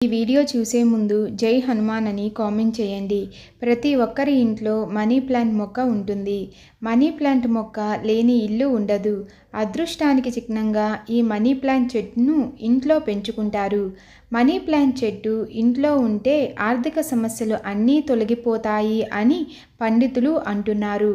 ఈ వీడియో చూసే ముందు జై హనుమాన్ అని కామెంట్ చేయండి. ప్రతి ఒక్కరి ఇంట్లో మనీ ప్లాంట్ మొక్క ఉంటుంది. మనీ ప్లాంట్ మొక్క లేని ఇల్లు ఉండదు. అదృష్టానికి చిహ్నంగా ఈ మనీ ప్లాంట్ చెట్టును ఇంట్లో పెంచుకుంటారు. మనీ ప్లాంట్ చెట్టు ఇంట్లో ఉంటే ఆర్థిక సమస్యలు అన్నీ తొలగిపోతాయి అని పండితులు అంటున్నారు.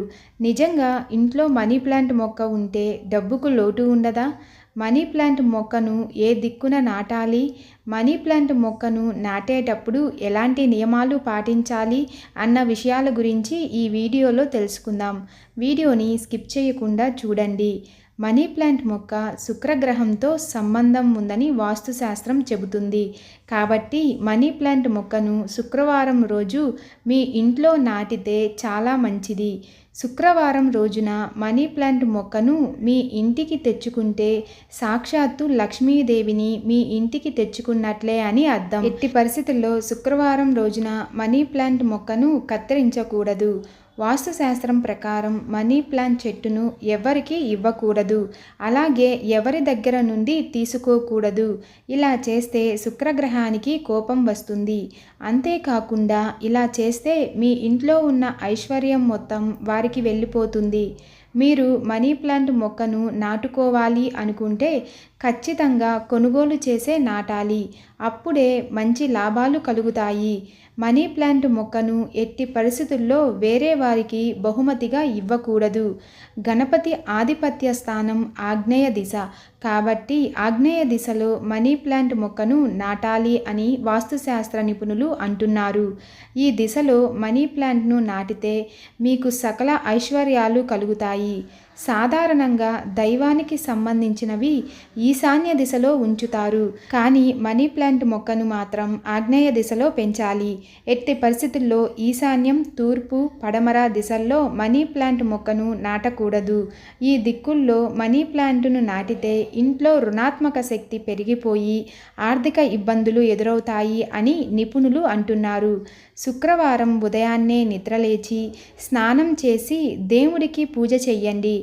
నిజంగా ఇంట్లో మనీ ప్లాంట్ మొక్క ఉంటే డబ్బుకు లోటు ఉండదా? మనీ ప్లాంట్ మొక్కను ఏ దిక్కున నాటాలి? మనీ ప్లాంట్ మొక్కను నాటేటప్పుడు ఎలాంటి నియమాలు పాటించాలి? అన్న విషయాల గురించి ఈ వీడియోలో తెలుసుకుందాం. వీడియోని స్కిప్ చేయకుండా చూడండి. మనీ ప్లాంట్ మొక్క శుక్రగ్రహంతో సంబంధం ఉందని వాస్తుశాస్త్రం చెబుతుంది. కాబట్టి మనీ ప్లాంట్ మొక్కను శుక్రవారం రోజు మీ ఇంట్లో నాటితే చాలా మంచిది. శుక్రవారం రోజున మనీ ప్లాంట్ మొక్కను మీ ఇంటికి తెచ్చుకుంటే సాక్షాత్తు లక్ష్మీదేవిని మీ ఇంటికి తెచ్చుకున్నట్లే అని అర్థం. ఎట్టి పరిస్థితుల్లో శుక్రవారం రోజున మనీ ప్లాంట్ మొక్కను కత్తిరించకూడదు. వాస్తుశాస్త్రం ప్రకారం మనీ ప్లాంట్ చెట్టును ఎవరికి ఇవ్వకూడదు. అలాగే ఎవరి దగ్గర నుండి తీసుకోకూడదు. ఇలా చేస్తే శుక్రగ్రహానికి కోపం వస్తుంది. అంతేకాకుండా ఇలా చేస్తే మీ ఇంట్లో ఉన్న ఐశ్వర్యం మొత్తం వారికి వెళ్ళిపోతుంది. మీరు మనీ ప్లాంట్ మొక్కను నాటుకోవాలి అనుకుంటే ఖచ్చితంగా కొనుగోలు చేసే నాటాలి. అప్పుడే మంచి లాభాలు కలుగుతాయి. మనీ ప్లాంట్ మొక్కను ఎట్టి పరిస్థితుల్లో వేరే వారికి బహుమతిగా ఇవ్వకూడదు. గణపతి ఆధిపత్య స్థానం ఆగ్నేయ దిశ. కాబట్టి ఆగ్నేయ దిశలో మనీ ప్లాంట్ మొక్కను నాటాలి అని వాస్తుశాస్త్ర నిపుణులు అంటున్నారు. ఈ దిశలో మనీ ప్లాంట్ను నాటితే మీకు సకల ఐశ్వర్యాలు కలుగుతాయి. సాధారణంగా దైవానికి సంబంధించినవి ఈశాన్య దిశలో ఉంచుతారు. కానీ మనీ ప్లాంట్ మొక్కను మాత్రం ఆగ్నేయ దిశలో పెంచాలి. ఎట్టి పరిస్థితుల్లో ఈశాన్యం తూర్పు పడమర దిశల్లో మనీ ప్లాంట్ మొక్కను నాటకూడదు. ఈ దిక్కుల్లో మనీ ప్లాంట్ను నాటితే ఇంట్లో రుణాత్మక శక్తి పెరిగిపోయి ఆర్థిక ఇబ్బందులు ఎదురవుతాయి అని నిపుణులు అంటున్నారు. శుక్రవారం ఉదయాన్నే నిద్రలేచి స్నానం చేసి దేవుడికి పూజ చెయ్యండి.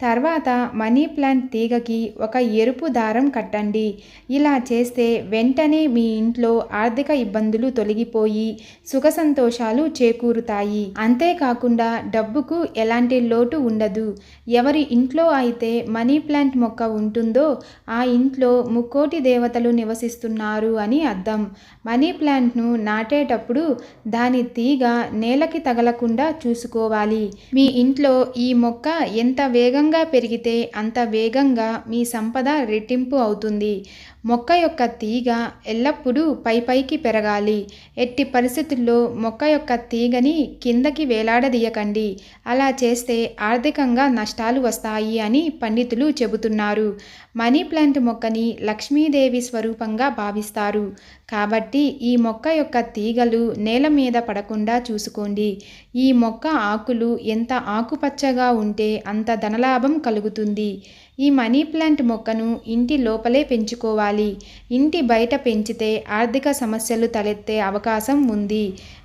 తర్వాత మనీ ప్లాంట్ తీగకి ఒక ఎరుపు దారం కట్టండి. ఇలా చేస్తే వెంటనే మీ ఇంట్లో ఆర్థిక ఇబ్బందులు తొలగిపోయి సుఖ సంతోషాలు చేకూరుతాయి. అంతేకాకుండా డబ్బుకు ఎలాంటి లోటు ఉండదు. ఎవరి ఇంట్లో అయితే మనీ ప్లాంట్ మొక్క ఉంటుందో ఆ ఇంట్లో ముక్కోటి దేవతలు నివసిస్తున్నారు అని అర్థం. మనీ ప్లాంట్ను నాటేటప్పుడు దాని తీగ నేలకి తగలకుండా చూసుకోవాలి. మీ ఇంట్లో ఈ మొక్క ఎంత వేగంగా పెరిగితే అంత వేగంగా మీ సంపద రెట్టింపు అవుతుంది. మొక్క యొక్క తీగ ఎల్లప్పుడూ పై పైకి పెరగాలి. ఎట్టి పరిస్థితుల్లో మొక్క యొక్క తీగని కిందకి వేలాడదీయకండి. అలా చేస్తే ఆర్థికంగా నష్టాలు వస్తాయి అని పండితులు చెబుతున్నారు. మనీ ప్లాంట్ మొక్కని లక్ష్మీదేవి స్వరూపంగా భావిస్తారు. కాబట్టి ఈ మొక్క యొక్క తీగలు నేల మీద పడకుండా చూసుకోండి. ఈ మొక్క ఆకులు ఎంత ఆకుపచ్చగా ఉంటే అంత ధనలాభం కలుగుతుంది. ఈ మనీ ప్లాంట్ మొక్కను ఇంటి లోపలే పెంచుకోవాలి. ఇంటి బయట పెంచితే ఆర్థిక సమస్యలు తలెత్తే అవకాశం ఉంది.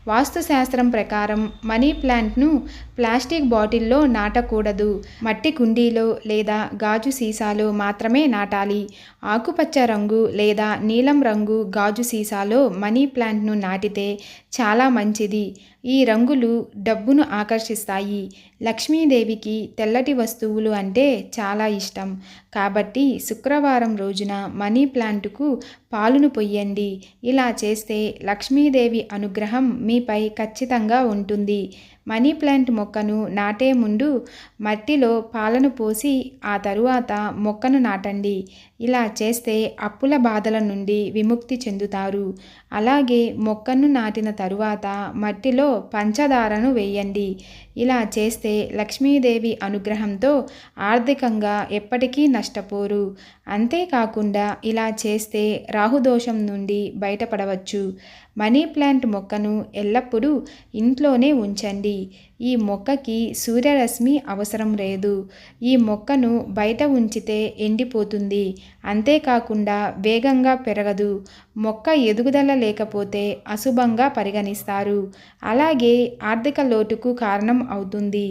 వాస్తుశాస్త్రం ప్రకారం మనీ ప్లాంట్ను ప్లాస్టిక్ బాటిల్లో నాటకూడదు. మట్టి కుండీలో లేదా గాజు సీసాలో మాత్రమే నాటాలి. ఆకుపచ్చ రంగు లేదా నీలం రంగు గాజు సీసాలో మనీ ప్లాంట్ను నాటితే చాలా మంచిది. ఈ రంగులు డబ్బును ఆకర్షిస్తాయి. లక్ష్మీదేవికి తెల్లటి వస్తువులు అంటే చాలా ఇష్టం. కాబట్టి శుక్రవారం రోజున మనీ ప్లాంట్కు పాలును పొయ్యండి. ఇలా చేస్తే లక్ష్మీదేవి అనుగ్రహం మీ మీపై ఖచ్చితంగా ఉంటుంది. మనీ ప్లాంట్ మొక్కను నాటే ముందు మట్టిలో పాలను పోసి ఆ తరువాత మొక్కను నాటండి. ఇలా చేస్తే అప్పుల బాధల నుండి విముక్తి చెందుతారు. అలాగే మొక్కను నాటిన తరువాత మట్టిలో పంచదారను వేయండి. ఇలా చేస్తే లక్ష్మీదేవి అనుగ్రహంతో ఆర్థికంగా ఎప్పటికీ నష్టపోరు. అంతేకాకుండా ఇలా చేస్తే రాహుదోషం నుండి బయటపడవచ్చు. మనీ ప్లాంట్ మొక్కను ఎల్లప్పుడూ ఇంట్లోనే ఉంచండి. ఈ మొక్కకి సూర్యరశ్మి అవసరం లేదు. ఈ మొక్కను బయట ఉంచితే ఎండిపోతుంది. అంతేకాకుండా వేగంగా పెరగదు. మొక్క ఎదుగుదల లేకపోతే అశుభంగా పరిగణిస్తారు. అలాగే ఆర్థిక లోటుకు కారణం అవుతుంది.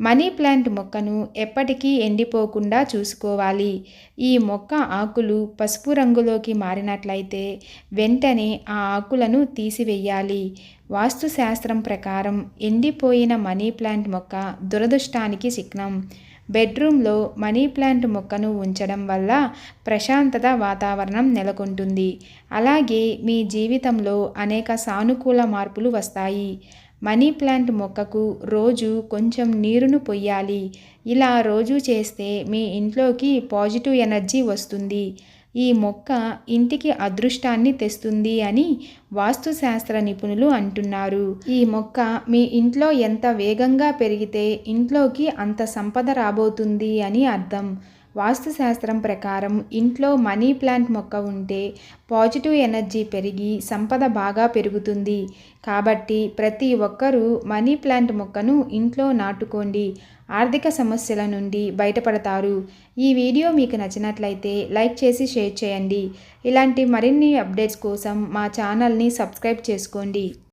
మనీ ప్లాంట్ మొక్కను ఎప్పటికీ ఎండిపోకుండా చూసుకోవాలి. ఈ మొక్క ఆకులు పసుపు రంగులోకి మారినట్లయితే వెంటనే ఆ ఆకులను తీసివేయాలి. వాస్తుశాస్త్రం ప్రకారం ఎండిపోయిన మనీ ప్లాంట్ మొక్క దురదృష్టానికి చిహ్నం. బెడ్రూమ్లో మనీ ప్లాంట్ మొక్కను ఉంచడం వల్ల ప్రశాంతత వాతావరణం నెలకొంటుంది. అలాగే మీ జీవితంలో అనేక సానుకూల మార్పులు వస్తాయి. మనీ ప్లాంట్ మొక్కకు రోజు కొంచెం నీరును పొయ్యాలి. ఇలా రోజు చేస్తే మీ ఇంట్లోకి పాజిటివ్ ఎనర్జీ వస్తుంది. ఈ మొక్క ఇంటికి అదృష్టాన్ని తెస్తుంది అని వాస్తుశాస్త్ర నిపుణులు అంటున్నారు. ఈ మొక్క మీ ఇంట్లో ఎంత వేగంగా పెరిగితే ఇంట్లోకి అంత సంపద రాబోతుంది అని అర్థం. వాస్తుశాస్త్రం ప్రకారం ఇంట్లో మనీ ప్లాంట్ మొక్క ఉంటే పాజిటివ్ ఎనర్జీ పెరిగి సంపద బాగా పెరుగుతుంది. కాబట్టి ప్రతి ఒక్కరూ మనీ ప్లాంట్ మొక్కను ఇంట్లో నాటుకోండి. ఆర్థిక సమస్యల నుండి బయటపడతారు. ఈ వీడియో మీకు నచ్చినట్లయితే లైక్ చేసి షేర్ చేయండి. ఇలాంటి మరిన్ని అప్డేట్స్ కోసం మా ఛానల్ని సబ్స్క్రైబ్ చేసుకోండి.